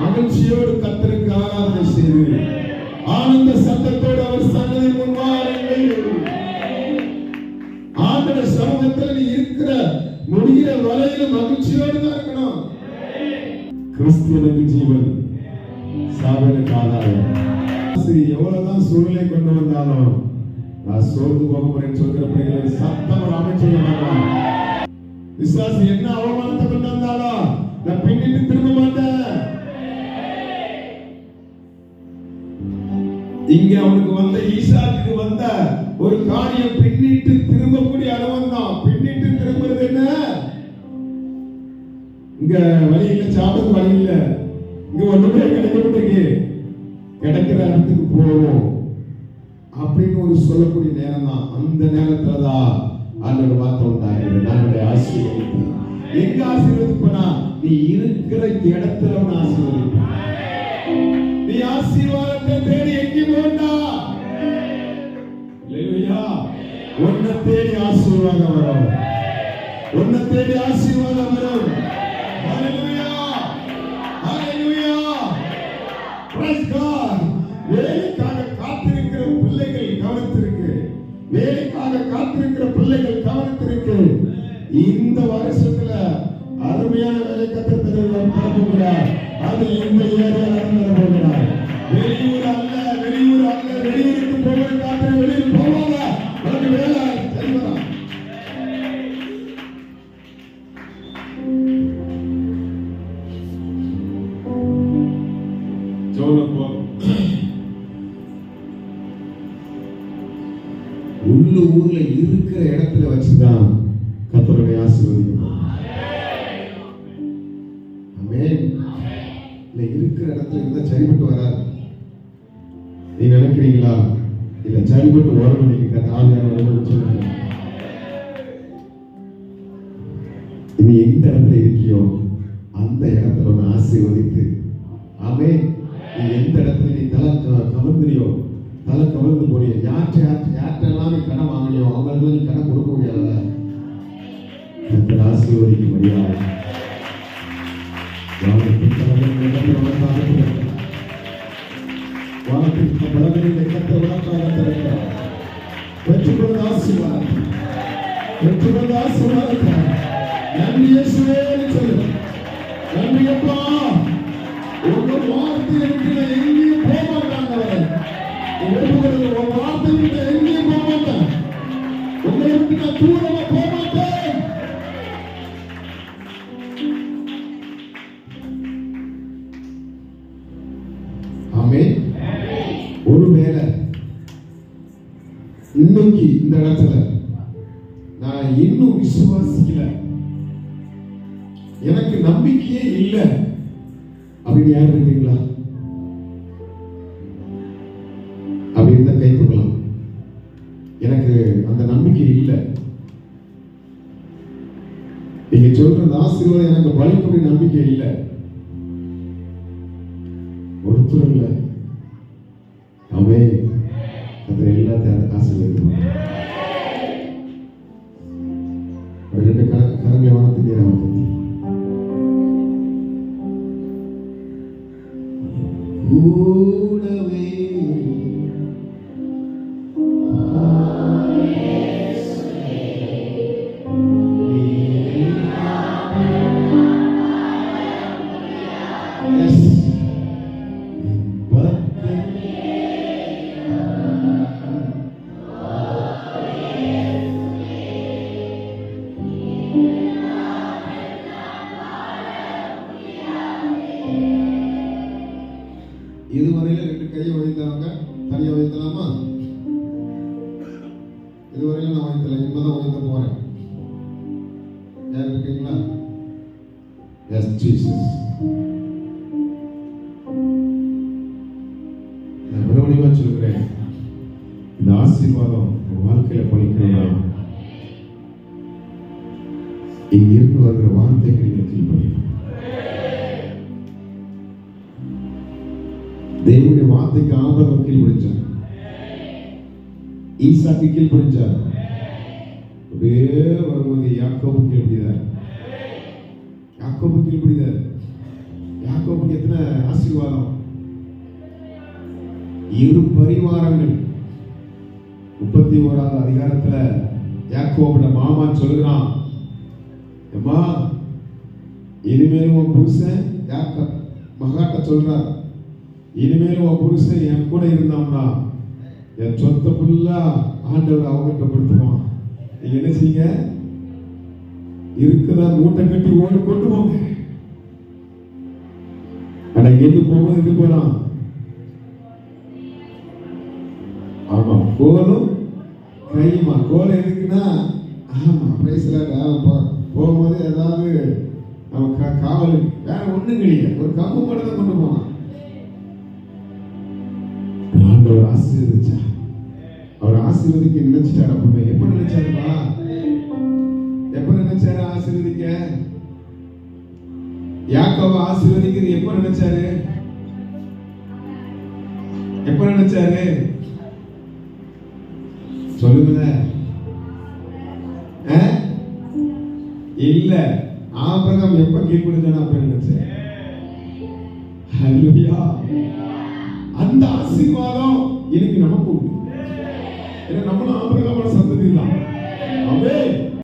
மகிழ்ச்சியோடு கத்தருக்கு ஆராதனை செய்து ஆனந்த சத்தத்தோடு அவர் சன்னதி முன்வாருங்கள் ஆண்டவர் சமூகத்தில் நீ இருக்கிற முடிகிற வரையில மகிழ்ச்சியோடு தான் இருக்கணும். கிறிஸ்தியனுக்கு ஜீவன் சாபனுக்கு ஆதாயம் எவ்வளவுதான் சூழ்நிலை கொண்டு வந்தாலும் நான் சோர்ந்து போக போறேன்னு சொல்கிற பிள்ளைகளை சத்தம் ராமன் செய்ய மாட்டான் விசுவாசி என்ன அவமானத்தை கொண்டு வந்தாலும் நான் பின்னிட்டு திரும்ப மாட்டேன். இங்க அவனுக்கு வந்த ஈசாக்கு வந்த ஒரு காரியம் பின்னிட்டு திரும்பக்கூடிய அனுபவம் தான். பின்னிட்டு திரும்புறது என்ன? இங்க வழி இல்ல சாப்பிட வழி இல்லை. இங்க ஒண்ணுமே கிடைக்க கிடைக்கிற இடத்துக்கு போவோம். அப்படின்னு ஒரு சொல்லக்கூடிய நேரம் தான். அந்த நேரத்துல தான் ஆண்டோட வார்த்தை உண்டாகிறது நான் ஆசீர்வதிப்பேன் எங்க ஆசீர்வதிப்பனா? நீ இருக்கிற இடத்துல உன்னை ஆசீர்வதிப்பேன். நீ ஆசீர்வாதத்தை தேடி ஆசீர்வாதம் வரும். உன்னை தேடி ஆசீர்வாதம் வரும். ஹalleluya ஹalleluya praise god. வேலைக்காக காத்திருக்கிற பிள்ளைகள் கவனித்திருக்கு வேலைக்காக காத்திருக்கிற பிள்ளைகள் கவனித்திருக்கு இந்த வருஷத்துல அருமையான வேலை கத்திரத்தில் போகிறார் அது இந்த ஏரியால போகிறார். உள்ள ஊர்ல இருக்கிற இடத்துல வச்சுதான் கத்தருடைய ஆசீர்வதிக்கணும். ஆமென். இல்ல இருக்கிற இடத்துல இருந்தா சரிபட்டு வராது. நீ நினைக்கிறீங்களா? இல்ல சரிபட்டு வரணும் நீங்க கத்த ஆவியான வரணும்னு சொல்லுங்க நீ எந்த இடத்துல இருக்கியோ அந்த இடத்துல உன்னை ஆசீர்வதித்து. ஆமே யார்கிட்ட நீ கடன் வாங்கலையோ அவங்களுக்கு நீ கடன் கொடுக்க முடியாதுல்ல. ஆசீர்வதிக்க முடியாது வானத்தின் ஆசீர்வாதம். பெற்றுக்கொண்ட ஆசீர்வாதத்தை நன்றி இயேசுவேன்னு சொல்லு. நன்றி அப்பா. உங்க வார்த்தை எங்கேயும் போக மாட்டாங்க ஒவ்வொரு வார்த்தை ஒருவேளை இன்னைக்கு இந்த இடத்துல நான் இன்னும் விசுவாசிக்கல. எனக்கு நம்பிக்கையே இல்லை. அப்படின்னு யார் இருக்கீங்களா நீங்க சொல்றது ஆசீர்வாதம் எனக்கு பலிக்கும் நம்பிக்கை இல்லை. ஒருத்தர் இல்லை. அவே இதுவரையில ரெண்டு கையை வைத்தவங்க தனியா வைத்தலாமா இதுவரையில நான் வைத்தல இப்பதான் வைத்த போறேன். யார் இருக்கீங்களா எஸ் ஜீசஸ் நான் சொல்கிறேன் இந்த ஆசீர்வாதம் வாழ்க்கையில பழிக்கணும்னா இங்க இருந்து வருகிற வார்த்தைகள் ஆபரம் ஈசாக்கு கீழ் கீழ்ப்படிச்சார் அப்படியே வரும்போது யாக்கோபு கீழ்ப்படிதார் யாக்கோபு கீழ்ப்படிதார் யாக்கோபு யாக்கோபுக்கு எத்தனை ஆசீர்வாதம்? இரு பரிவாரங்கள். முப்பத்தி ஓராவது அதிகாரத்துல யாக்கோபுட மாமா சொல்லுகிறான். அம்மா இனிமேலும் உன் புருஷன் யாக்க மகாட்ட சொல்றார். இனிமேல் உன் புருஷன் என் கூட இருந்தான்னா என் சொத்தை புல்லா ஆண்டவர் அவகட்டப்படுத்துவான் நீங்க என்ன செய்யுங்க? இருக்குதா மூட்டை கட்டி ஓடி கொண்டு போங்க. ஆனா எது போகும்போது எது போறான்? ஆமா கோலும் கையுமா? கோல் எதுக்குன்னா ஆமா பிரைஸ்ல போகும்போது ஏதாவது அவன் காவல் வேற ஒண்ணும் கிடையாது ஒரு கம்பு மட்டும் தான் கொண்டு போனான். ஆண்டவர் ஆசீர்வதிச்சா அவர் ஆசீர்வதிக்க நினைச்சிட்டாரு. அப்பவே எப்ப நினைச்சாருப்பா? எப்ப நினைச்சாரு ஆசீர்வதிக்க? யாக்கோவ ஆசீர்வதிக்கிறது எப்ப நினைச்சாரு? எப்ப நினைச்சாரு? சொல்லுங்க. இல்ல. ஆபிரகாம் எப்ப கீழ்ப்படுத்தான அப்ப நினைச்சேன் அந்த ஆசீர்வாதம் இன்னைக்கு நமக்கு உண்டு. ஏன்னா நம்மளும் ஆபிரகாமோட சந்ததி தான் அவே